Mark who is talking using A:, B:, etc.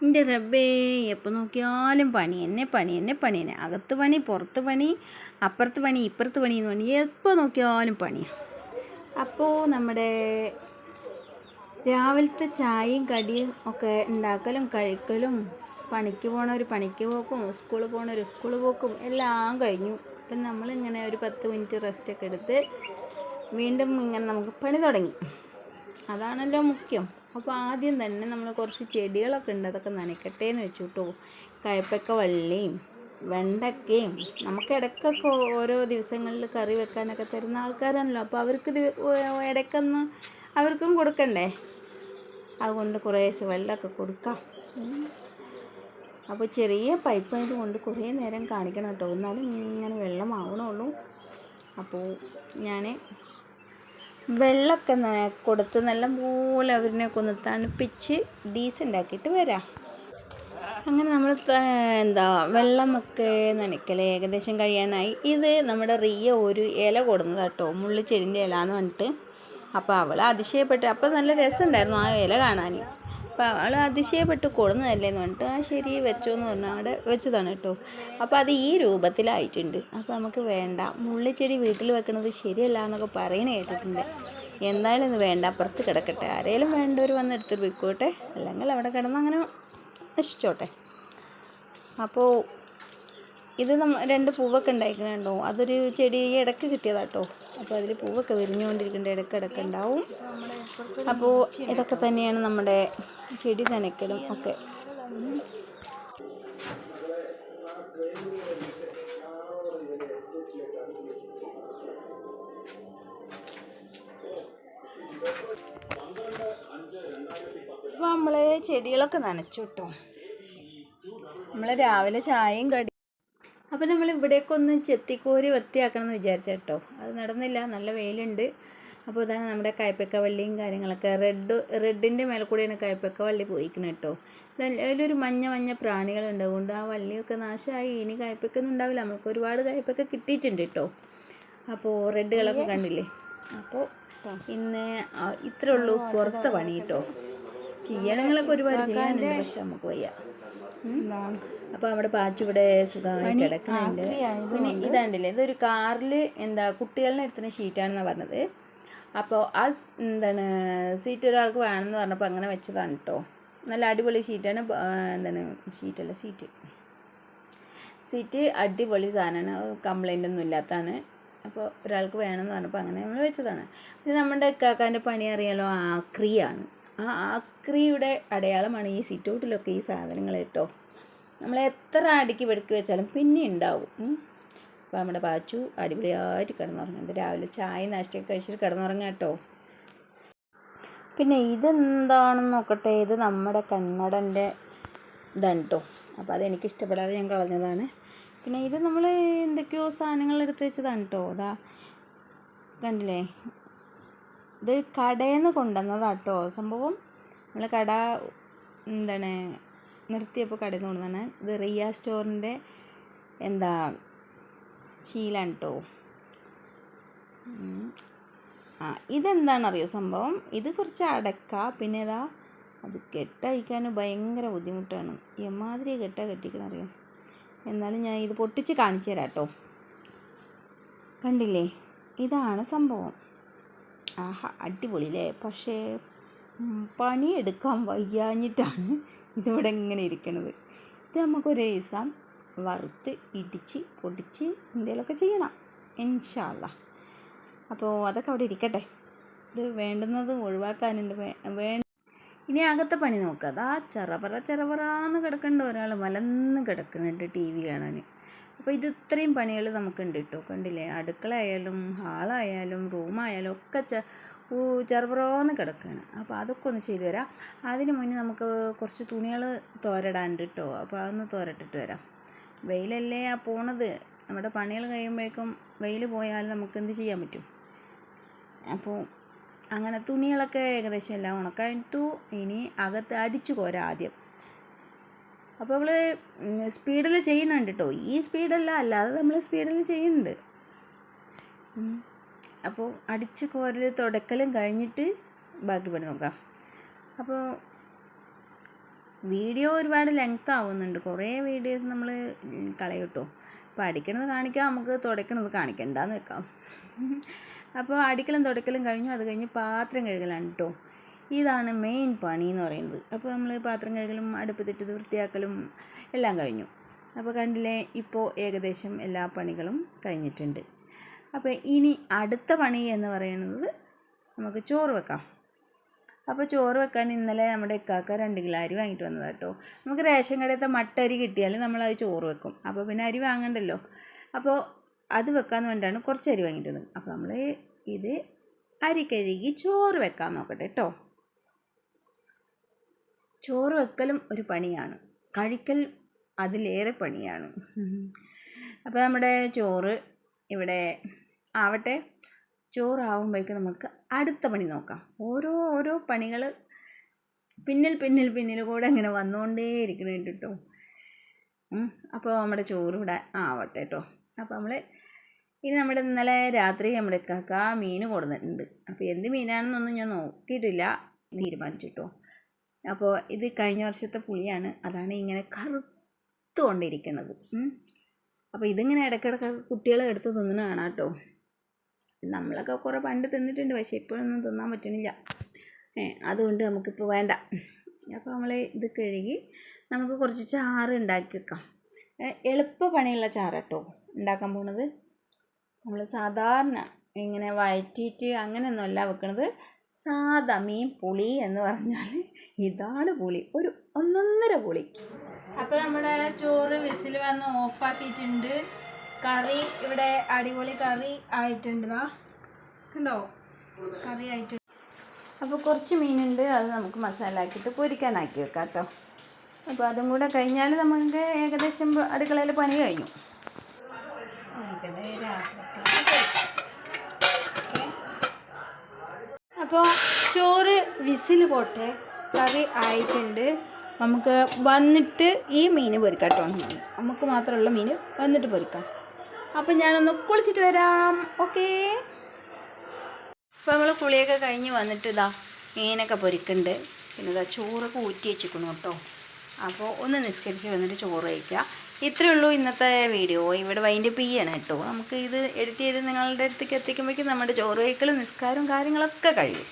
A: എന്റെ റബ്ബേ എപ്പോൾ നോക്കിയാലും പണി എന്നെ പണി എന്നെ പണി എന്നെ. അകത്ത് പണി പുറത്ത് പണി അപ്പുറത്ത് പണി ഇപ്പുറത്ത് പണി എന്ന് പണി എപ്പോൾ നോക്കിയാലും പണിയാണ് അപ്പോൾ നമ്മുടെ രാവിലത്തെ ചായയും കടിയും ഒക്കെ ഉണ്ടാക്കലും കഴിക്കലും പണിക്ക് പോണൊരു പണിക്ക് പോക്കും സ്കൂളിൽ പോണൊരു സ്കൂളിൽ പോക്കും എല്ലാം കഴിഞ്ഞു. ഇപ്പം നമ്മളിങ്ങനെ ഒരു പത്ത് മിനിറ്റ് റെസ്റ്റൊക്കെ എടുത്ത് വീണ്ടും ഇങ്ങനെ നമുക്ക് പണി തുടങ്ങി. അതാണല്ലോ മുഖ്യം. അപ്പോൾ ആദ്യം തന്നെ നമ്മൾ കുറച്ച് ചെടികളൊക്കെ ഉണ്ട്. അതൊക്കെ നനയ്ക്കട്ടെ എന്ന് വെച്ചു കേട്ടോ കയ്പ്പക്ക വള്ളിയും വെണ്ടക്കയും നമുക്ക് ഇടയ്ക്കൊക്കെ ഓരോ ദിവസങ്ങളിൽ കറി വെക്കാനൊക്കെ തരുന്ന ആൾക്കാരാണല്ലോ. അപ്പോൾ അവർക്ക് ഇടയ്ക്കൊന്ന് അവർക്കും കൊടുക്കണ്ടേ? അതുകൊണ്ട് കുറേശ്ശെ വെള്ളമൊക്കെ കൊടുക്കാം. അപ്പോൾ ചെറിയ പൈപ്പ് ആയതുകൊണ്ട് കുറേ നേരം കാണിക്കണം കേട്ടോ എന്നാലും ഇങ്ങനെ വെള്ളം ആവണുള്ളൂ അപ്പോൾ ഞാൻ വെള്ളമൊക്കെ കൊടുത്ത് നല്ല പോലെ അവരിനൊക്കെ ഒന്ന് തണുപ്പിച്ച് ഡീസന്റ് ആക്കിയിട്ട് വരാം. അങ്ങനെ നമ്മൾ എന്താ വെള്ളമൊക്കെ നനയ്ക്കൽ ഏകദേശം കഴിയാനായി. ഇത് നമ്മുടെ റിയ ഒരു ഇല കൊടുന്നത് കേട്ടോ മുള്ളിച്ചെടിന്റെ ഇല എന്ന് പറഞ്ഞിട്ട്. അപ്പോൾ അവൾ അതിശയപ്പെട്ട്. അപ്പോൾ നല്ല രസമുണ്ടായിരുന്നു ആ ഇല കാണാൻ അപ്പോൾ അവൾ അതിശയപ്പെട്ട് കൊടുന്നതല്ലേ എന്ന് പറഞ്ഞിട്ട് ആ ശരി വെച്ചോ എന്ന് പറഞ്ഞാൽ അവിടെ വെച്ചതാണ് കേട്ടോ. അപ്പോൾ അത് ഈ രൂപത്തിലായിട്ടുണ്ട്. അപ്പോൾ നമുക്ക് വേണ്ട. മുള്ളിച്ചെടി വീട്ടിൽ വെക്കുന്നത് ശരിയല്ല എന്നൊക്കെ പറയുന്നത് കേട്ടിട്ടുണ്ട്. എന്തായാലും ഇത് വേണ്ട. അപ്പുറത്ത് കിടക്കട്ടെ. ആരെങ്കിലും വേണ്ടവർ വന്ന് എടുത്തിട്ട് പോയിക്കോട്ടെ. അല്ലെങ്കിൽ അവിടെ കിടന്ന് അങ്ങനെ നശിച്ചോട്ടെ. അപ്പോൾ ഇത് നമ്മൾ രണ്ട് പൂവൊക്കെ ഉണ്ടായിരിക്കുന്നുണ്ടോ അതൊരു ചെടി ഇടയ്ക്ക് കിട്ടിയതാട്ടോ. അപ്പോൾ അതിൽ പൂവൊക്കെ വിരിഞ്ഞുകൊണ്ടിരിക്കേണ്ട ഇടയ്ക്ക് ഇടയ്ക്ക് ഉണ്ടാവും. അപ്പോൾ ഇതൊക്കെ തന്നെയാണ് നമ്മുടെ ചെടി നനയ്ക്കലും ഒക്കെ. അപ്പോൾ നമ്മൾ ചെടികളൊക്കെ നനച്ചു കേട്ടോ നമ്മൾ രാവിലെ ചായയും കടി അപ്പോൾ നമ്മൾ ഇവിടേക്ക് ഒന്ന് ചെത്തിക്കോരി വൃത്തിയാക്കണം എന്ന് വിചാരിച്ച കേട്ടോ അത് നടന്നില്ല. നല്ല വെയിലുണ്ട്. അപ്പോൾ ഇതാണ് നമ്മുടെ കയ്പക്ക വള്ളിയും കാര്യങ്ങളൊക്കെ റെഡ് റെഡിന്റെ മേലെ കൂടെയാണ് കയ്പക്ക വള്ളി പോയിക്കുന്നത് കേട്ടോ അതിലൊരു മഞ്ഞ മഞ്ഞ പ്രാണികളുണ്ട്. അതുകൊണ്ട് ആ വള്ളിയൊക്കെ നാശമായി ഇനി കയ്പക്കൊന്നും ഉണ്ടാവില്ല. നമുക്ക് ഒരുപാട് കയ്പക്ക കിട്ടിയിട്ടുണ്ട് കേട്ടോ അപ്പോൾ റെഡ് കളറൊക്കെ കണ്ടില്ലേ? അപ്പോൾ ഇന്ന് ഇത്രേ ഉള്ളൂ. പുറത്തെ പണി കേട്ടോ ചെയ്യണങ്ങളൊക്കെ ഒരുപാട് ചെയ്യാനുണ്ട്. പക്ഷെ നമുക്ക് വയ്യ. അപ്പോൾ അവിടെ പാച്ചിവിടെ സുഖമായി കിടക്കുന്നുണ്ട് പിന്നെ ഇതാണ്ടില്ലേ ഇതൊരു കാറിൽ എന്താ കുട്ടികളിനെ എടുത്തുന്ന ഷീറ്റാണെന്നാണ് പറഞ്ഞത്. അപ്പോൾ ആ എന്താണ് സീറ്റ് ഒരാൾക്ക് വേണമെന്ന് പറഞ്ഞപ്പോൾ അങ്ങനെ വെച്ചതാണ് കേട്ടോ നല്ല അടിപൊളി ഷീറ്റാണ്. എന്താണ് ഷീറ്റല്ല സീറ്റ്. സീറ്റ് അടിപൊളി സാധനമാണ് കംപ്ലൈന്റ് ഒന്നും ഇല്ലാത്തതാണ് അപ്പോൾ ഒരാൾക്ക് വേണമെന്ന് പറഞ്ഞപ്പോൾ അങ്ങനെ നമ്മൾ വെച്ചതാണ്. പിന്നെ നമ്മുടെ ഇക്കാക്കാന്റെ പണി അറിയാലോ ആക്രിയാണ്. ആ ആക്രിയുടെ അടയാളമാണ് ഈ സിറ്റൗട്ടിലൊക്കെ ഈ സാധനങ്ങൾ കേട്ടോ. നമ്മൾ എത്ര അടിക്ക് വെടുക്കി വെച്ചാലും പിന്നെ ഉണ്ടാവും. അപ്പം അപ്പോൾ നമ്മുടെ പാച്ചു അടിപൊളിയായിട്ട് കിടന്നുറങ്ങുന്നുണ്ട്. രാവിലെ ചായ നാഷ്ടയൊക്കെ കഴിച്ചിട്ട് കിടന്നുറങ്ങാം കേട്ടോ. പിന്നെ ഇതെന്താണെന്ന് നോക്കട്ടെ? ഇത് നമ്മുടെ കന്നടന്റെ ഇതാണ് കേട്ടോ. അപ്പോൾ അതെനിക്ക് ഇഷ്ടപ്പെടാതെ ഞാൻ കളഞ്ഞതാണ്. പിന്നെ ഇത് നമ്മൾ എന്തൊക്കെയോ സാധനങ്ങൾ എടുത്ത് വെച്ചതാണ് കേട്ടോ. അതാ കണ്ടില്ലേ? ഇത് കടയിൽ നിന്ന് കൊണ്ടുവന്നതാണ് കേട്ടോ സംഭവം നമ്മൾ കട എന്താണ് നിർത്തിയപ്പോൾ കടയിൽ നിന്ന് കൊണ്ടുവന്നാണ് ഇത് റിയ സ്റ്റോറിന്റെ എന്താ ശീലാണ് കേട്ടോ ആ ഇതെന്താണെന്നറിയോ സംഭവം? ഇത് കുറച്ച് അടക്ക പിന്നെ ഇതാ അത് കെട്ടഴിക്കാൻ ഭയങ്കര ബുദ്ധിമുട്ടാണ്. എമാതിരി കെട്ട കെട്ടിക്കണം അറിയോ എന്നാലും ഞാൻ ഇത് പൊട്ടിച്ച് കാണിച്ചു തരാം കേട്ടോ കണ്ടില്ലേ? ഇതാണ് സംഭവം. ആഹാ അടിപൊളി അല്ലേ പക്ഷേ പണിയെടുക്കാൻ വയ്യാഞ്ഞിട്ടാണ് ഇതിവിടെ ഇങ്ങനെ ഇരിക്കണത്. ഇത് നമുക്കൊരു ദിവസം വറുത്ത് ഇടിച്ച് പൊടിച്ച് എന്തെങ്കിലുമൊക്കെ ചെയ്യണം. ഇൻഷാല്ല അപ്പോൾ അതൊക്കെ അവിടെ ഇരിക്കട്ടെ. ഇത് വേണ്ടുന്നത് ഒഴിവാക്കാനുണ്ട്. വേ ഇനി അകത്തെ പണി നോക്കുക അതാ ചെറപറ ചെറപറാന്ന് കിടക്കേണ്ട ഒരാൾ മലന്ന് കിടക്കുന്നുണ്ട് ടി വി കാണാൻ അപ്പോൾ ഇത് ഇത്രയും പണികൾ നമുക്കുണ്ട് കേട്ടോ കണ്ടില്ലേ? അടുക്കളയായാലും ഹാളായാലും റൂമായാലും ഒക്കെ ചെ ചെറുപ്രോന്ന് കിടക്കുകയാണ് അപ്പോൾ അതൊക്കെ ഒന്ന് ചെയ്തു തരാം. അതിന് മുന്നേ നമുക്ക് കുറച്ച് തുണികൾ തോരടാനുണ്ട് കേട്ടോ അപ്പോൾ അതൊന്ന് തോരട്ടിട്ട് വരാം. വെയിലല്ലേ ആ പോണത്. നമ്മുടെ പണികൾ കഴിയുമ്പോഴേക്കും വെയിൽ പോയാൽ നമുക്ക് എന്ത് ചെയ്യാൻ പറ്റും? അപ്പോൾ അങ്ങനെ തുണികളൊക്കെ ഏകദേശം എല്ലാം ഉണക്കായിട്ടു. ഇനി അകത്ത് അടിച്ചു കോരാം ആദ്യം. അപ്പോൾ നമ്മൾ സ്പീഡിൽ ചെയ്യുന്നുണ്ട് കേട്ടോ ഈ സ്പീഡല്ല അല്ലാതെ നമ്മൾ സ്പീഡിൽ ചെയ്യുന്നുണ്ട്. അപ്പോൾ അടിച്ച് കോരൽ തുടക്കലും കഴിഞ്ഞിട്ട് ബാക്കി പണി നോക്കാം. അപ്പോൾ വീഡിയോ ഒരുപാട് ലെങ്ത് ആവുന്നുണ്ട്. കുറേ വീഡിയോസ് നമ്മൾ കളയും കേട്ടോ അപ്പോൾ അടിക്കണത് കാണിക്കാം നമുക്ക് തുടക്കണത് കാണിക്കണ്ടെന്ന് വെക്കാം. അപ്പോൾ അടിക്കലും തുടക്കലും കഴിഞ്ഞു. അത് കഴിഞ്ഞ് പാത്രം കഴുകലാണ് കേട്ടോ ഇതാണ് മെയിൻ പണി എന്ന് പറയുന്നത്. അപ്പോൾ നമ്മൾ പാത്രം കഴുകലും അടുപ്പത്തിട്ട് വൃത്തിയാക്കലും എല്ലാം കഴിഞ്ഞു. അപ്പോൾ കണ്ടില്ലേ ഇപ്പോൾ ഏകദേശം എല്ലാ പണികളും കഴിഞ്ഞിട്ടുണ്ട്. അപ്പോൾ ഇനി അടുത്ത പണി എന്ന് പറയുന്നത് നമുക്ക് ചോറ് വെക്കാം. അപ്പോൾ ചോറ് വെക്കാൻ ഇന്നലെ നമ്മുടെ ഇക്കാക്ക രണ്ട് കിലോ അരി വാങ്ങിയിട്ട് വന്നതാണ് കേട്ടോ. നമുക്ക് റേഷൻ കടയത്തെ മട്ട അരി കിട്ടിയാൽ നമ്മളത് ചോറ് വെക്കും. അപ്പോൾ പിന്നെ അരി വാങ്ങണ്ടല്ലോ. അപ്പോൾ അത് വെക്കാന്ന് വേണ്ടിയാണ് കുറച്ച് അരി വാങ്ങിയിട്ട് വന്നത്. അപ്പോൾ നമ്മൾ ഇത് അരി കഴുകി ചോറ് വെക്കാൻ നോക്കട്ടെ കേട്ടോ. ചോറ് വെക്കലും ഒരു പണിയാണ്. കഴിക്കൽ അതിലേറെ പണിയാണ്. അപ്പോൾ നമ്മുടെ ചോറ് ഇവിടെ ആവട്ടെ. ചോറാവുമ്പോഴേക്കും നമുക്ക് അടുത്ത പണി നോക്കാം. ഓരോ ഓരോ പണികൾ പിന്നിൽ പിന്നിൽ പിന്നിൽ കൂടെ ഇങ്ങനെ വന്നുകൊണ്ടേ ഇരിക്കുന്നുണ്ട് കേട്ടോ അപ്പോൾ നമ്മുടെ ചോറ് ഇവിടെ ആവട്ടെ കേട്ടോ. അപ്പോൾ നമ്മൾ ഇനി നമ്മുടെ ഇന്നലെ രാത്രി നമ്മുടെ കാക്ക മീൻ കൊടുത്തിട്ടുണ്ട് അപ്പോൾ എന്ത് മീനാണെന്നൊന്നും ഞാൻ നോക്കിയിട്ടില്ല. തീരുമാനിച്ചിട്ടോ അപ്പോൾ ഇത് കഴിഞ്ഞ വർഷത്തെ പുളിയാണ്. അതാണ് ഇങ്ങനെ കറുത്തുകൊണ്ടിരിക്കുന്നത്. അപ്പോൾ ഇതിങ്ങനെ ഇടയ്ക്കിടയ്ക്ക് കുട്ടികൾ എടുത്ത് തിന്നണ കാണാം കേട്ടോ. നമ്മളൊക്കെ കുറേ പണ്ട് തിന്നിട്ടുണ്ട് പക്ഷേ ഇപ്പോഴൊന്നും തിന്നാൻ പറ്റണില്ല. അതുകൊണ്ട് നമുക്കിപ്പോൾ വേണ്ട. അപ്പോൾ നമ്മൾ ഇത് കഴുകി നമുക്ക് കുറച്ച് ചാറ് ഉണ്ടാക്കി വെക്കാം. എളുപ്പ പണിയുള്ള ചാറ് കേട്ടോ ഉണ്ടാക്കാൻ പോണത്. നമ്മൾ സാധാരണ ഇങ്ങനെ വഴറ്റിയിട്ട് അങ്ങനെയൊന്നുമല്ല വെക്കണത്. സാദാ മീൻ പുളി എന്ന് പറഞ്ഞാൽ ഇതാണ് പുളി. ഒരു ഒന്നൊന്നര പുളി. അപ്പോൾ നമ്മുടെ ചോറ് വിസിൽ വന്ന് ഓഫാക്കിയിട്ടുണ്ട്. കറി ഇവിടെ അടിപൊളി കറി ആയിട്ടുണ്ട്. കണ്ടോ? കറി ആയിട്ടുണ്ട് അപ്പോൾ കുറച്ച് മീനുണ്ട്. അത് നമുക്ക് മസാല ആക്കിയിട്ട് പൊരിക്കാനാക്കി വെക്കാം കേട്ടോ. അപ്പോൾ അതും കൂടെ കഴിഞ്ഞാൽ നമുക്ക് ഏകദേശം അടുക്കളയിൽ പണി കഴിഞ്ഞു. അപ്പോൾ ചോറ് വിസിൽ പോട്ടെ കറി ആയിട്ടുണ്ട്. നമുക്ക് വന്നിട്ട് ഈ മീൻ പൊരിക്കാം കേട്ടോ നമുക്ക് മാത്രമുള്ള മീൻ വന്നിട്ട് പൊരിക്കാം. അപ്പം ഞാനൊന്ന് കുളിച്ചിട്ട് വരാം. ഓക്കേ. അപ്പോൾ നമ്മൾ കുളിയൊക്കെ കഴിഞ്ഞ് വന്നിട്ട് ഇതാ മീനൊക്കെ പൊരിക്കുന്നുണ്ട്. പിന്നെ ഇതാ ചോറൊക്കെ ഊറ്റി വെച്ചിരിക്കണം കേട്ടോ. അപ്പോൾ ഒന്ന് നിസ്കരിച്ച് വന്നിട്ട് ചോറ് കഴിക്കുക ഇത്രയേ ഉള്ളൂ ഇന്നത്തെ വീഡിയോ. ഇവിടെ വൈൻഡ് അപ്പ് ചെയ്യണം കേട്ടോ. നമുക്ക് ഇത് എഡിറ്റ് ചെയ്ത് നിങ്ങളുടെ അടുത്തേക്ക് എത്തിക്കുമ്പോഴേക്കും നമ്മുടെ ചോറ് കഴിക്കലും നിസ്കാരവും കാര്യങ്ങളൊക്കെ കഴിയും.